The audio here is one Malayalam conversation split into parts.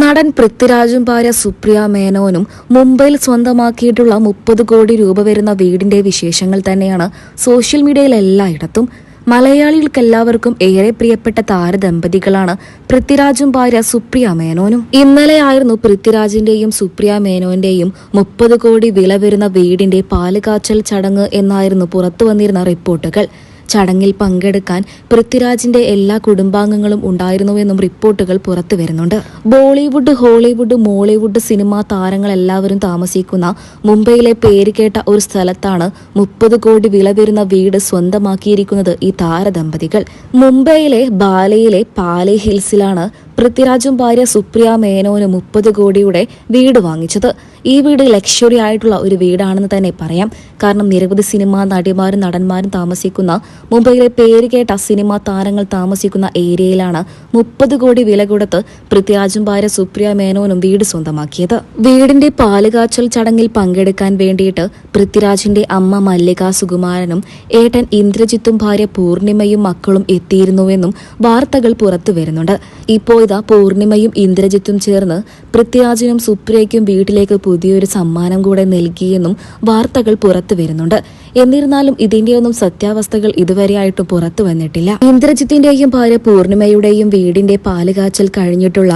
നടൻ പൃഥ്വിരാജും ഭാര്യ സുപ്രിയ മേനോനും മുംബൈയിൽ സ്വന്തമാക്കിയിട്ടുള്ള മുപ്പത് കോടി രൂപ വരുന്ന വീടിന്റെ വിശേഷങ്ങൾ തന്നെയാണ് സോഷ്യൽ മീഡിയയിൽ എല്ലായിടത്തും. മലയാളികൾക്കെല്ലാവർക്കും ഏറെ പ്രിയപ്പെട്ട താരദമ്പതികളാണ് പൃഥ്വിരാജും ഭാര്യ സുപ്രിയ മേനോനും. ഇന്നലെയായിരുന്നു പൃഥ്വിരാജിന്റെയും സുപ്രിയ മേനോന്റെയും മുപ്പത് കോടി വില വരുന്ന വീടിന്റെ പാലുകാച്ചൽ ചടങ്ങ് എന്നായിരുന്നു പുറത്തു വന്നിരുന്ന റിപ്പോർട്ടുകൾ. ചടങ്ങിൽ പങ്കെടുക്കാൻ പൃഥ്വിരാജിന്റെ എല്ലാ കുടുംബാംഗങ്ങളും ഉണ്ടായിരുന്നുവെന്നും റിപ്പോർട്ടുകൾ പുറത്തു വരുന്നുണ്ട്. ബോളിവുഡ് ഹോളിവുഡ് മോളിവുഡ് സിനിമാ താരങ്ങൾ എല്ലാവരും താമസിക്കുന്ന മുംബൈയിലെ പേരുകേട്ട ഒരു സ്ഥലത്താണ് മുപ്പത് കോടി വില വരുന്ന വീട് സ്വന്തമാക്കിയിരിക്കുന്നത് ഈ താരദമ്പതികൾ. മുംബൈയിലെ ബാലയിലെ പാലി ഹിൽസിലാണ് പൃഥ്വിരാജും ഭാര്യ സുപ്രിയ മേനോന് മുപ്പത് കോടിയുടെ വീട് വാങ്ങിച്ചത്. ഈ വീട് ലക്ഷറി ആയിട്ടുള്ള ഒരു വീടാണെന്ന് തന്നെ പറയാം. കാരണം നിരവധി സിനിമാ നടിമാരും നടന്മാരും താമസിക്കുന്ന മുംബൈയിലെ പേരുകേട്ട സിനിമാ താരങ്ങൾ താമസിക്കുന്ന ഏരിയയിലാണ് മുപ്പത് കോടി വില കൊടുത്ത് പൃഥ്വിരാജും ഭാര്യ സുപ്രിയ മേനോനും വീട് സ്വന്തമാക്കിയത്. വീടിന്റെ പാലുകാച്ചൽ ചടങ്ങിൽ പങ്കെടുക്കാൻ വേണ്ടിയിട്ട് പൃഥ്വിരാജിന്റെ അമ്മ മല്ലിക സുകുമാരനും ഏട്ടൻ ഇന്ദ്രജിത്തും ഭാര്യ പൂർണിമയും മക്കളും എത്തിയിരുന്നുവെന്നും വാർത്തകൾ പുറത്തു വരുന്നുണ്ട്. ഇപ്പോൾ ഇതാ പൂർണിമയും ഇന്ദ്രജിത്തും ചേർന്ന് പൃഥ്വിരാജിനും സുപ്രിയയ്ക്കും വീട്ടിലേക്ക് പുതിയൊരു സമ്മാനം കൂടെ നൽകിയെന്നും വാർത്തകൾ പുറത്തു വരുന്നുണ്ട്. എന്നിരുന്നാലും ഇതിന്റെയൊന്നും സത്യാവസ്ഥകൾ ഇതുവരെയായിട്ടും പുറത്തു വന്നിട്ടില്ല. ഇന്ദ്രജിത്തിന്റെയും ഭാര്യ പൂർണിമയുടെയും വീടിന്റെ പാലുകാച്ചൽ കഴിഞ്ഞിട്ടുള്ള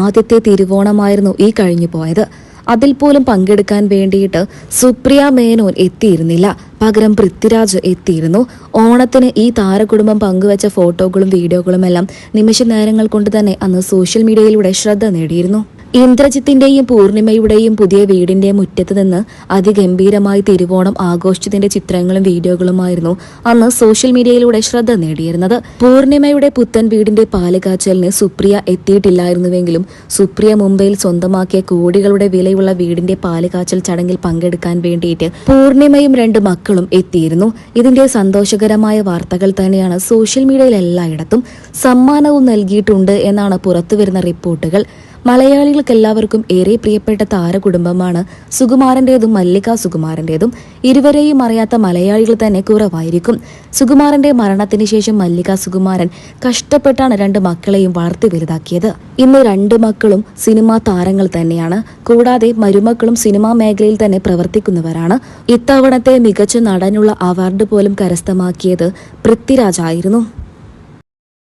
ആദ്യത്തെ തിരുവോണമായിരുന്നു ഈ കഴിഞ്ഞു പോയത് അതിൽ പോലും പങ്കെടുക്കാൻ വേണ്ടിയിട്ട് സുപ്രിയ മേനോൻ എത്തിയിരുന്നില്ല. പകരം പൃഥ്വിരാജ് എത്തിയിരുന്നു. ഓണത്തിന് ഈ താരകുടുംബം പങ്കുവച്ച ഫോട്ടോകളും വീഡിയോകളും എല്ലാം നിമിഷ നേരങ്ങൾ കൊണ്ട് തന്നെ അന്ന് സോഷ്യൽ മീഡിയയിലൂടെ ശ്രദ്ധ നേടിയിരുന്നു. ഇന്ദ്രജിത്തിന്റെയും പൂർണിമയുടെയും പുതിയ വീടിന്റെ മുറ്റത്ത് നിന്ന് അതിഗംഭീരമായി തിരുവോണം ആഘോഷിച്ചതിന്റെ ചിത്രങ്ങളും വീഡിയോകളുമായിരുന്നു അന്ന് സോഷ്യൽ മീഡിയയിലൂടെ ശ്രദ്ധ നേടിയിരുന്നത്. പൂർണിമയുടെ പുത്തൻ വീടിന്റെ പാലുകാച്ചലിന് സുപ്രിയ എത്തിയിട്ടില്ലായിരുന്നുവെങ്കിലും സുപ്രിയ മുംബൈയിൽ സ്വന്തമാക്കിയ കോടികളുടെ വിലയുള്ള വീടിന്റെ പാലുകാച്ചൽ ചടങ്ങിൽ പങ്കെടുക്കാൻ വേണ്ടിയിട്ട് പൂർണിമയും രണ്ട് മക്കളും എത്തിയിരുന്നു. ഇതിന്റെ സന്തോഷകരമായ വാർത്തകൾ തന്നെയാണ് സോഷ്യൽ മീഡിയയിൽ എല്ലായിടത്തും സമ്മാനവും നൽകിയിട്ടുണ്ട് എന്നാണ് പുറത്തുവരുന്ന റിപ്പോർട്ടുകൾ. മലയാളികൾക്ക് എല്ലാവർക്കും ഏറെ പ്രിയപ്പെട്ട താരകുടുംബമാണ് സുകുമാരന്റേതും മല്ലിക സുകുമാരന്റേതും. ഇരുവരെയും അറിയാത്ത മലയാളികൾ തന്നെ കുറവായിരിക്കും. സുകുമാരന്റെ മരണത്തിന് ശേഷം മല്ലിക സുകുമാരൻ കഷ്ടപ്പെട്ടാണ് രണ്ട് മക്കളെയും വളർത്തി വലുതാക്കിയത്. ഇന്ന് രണ്ട് മക്കളും സിനിമാ താരങ്ങൾ തന്നെയാണ്. കൂടാതെ മരുമക്കളും സിനിമാ മേഖലയിൽ തന്നെ പ്രവർത്തിക്കുന്നവരാണ്. ഇത്തവണത്തെ മികച്ച നടനുള്ള അവാർഡ് പോലും കരസ്ഥമാക്കിയത് പൃഥ്വിരാജായിരുന്നു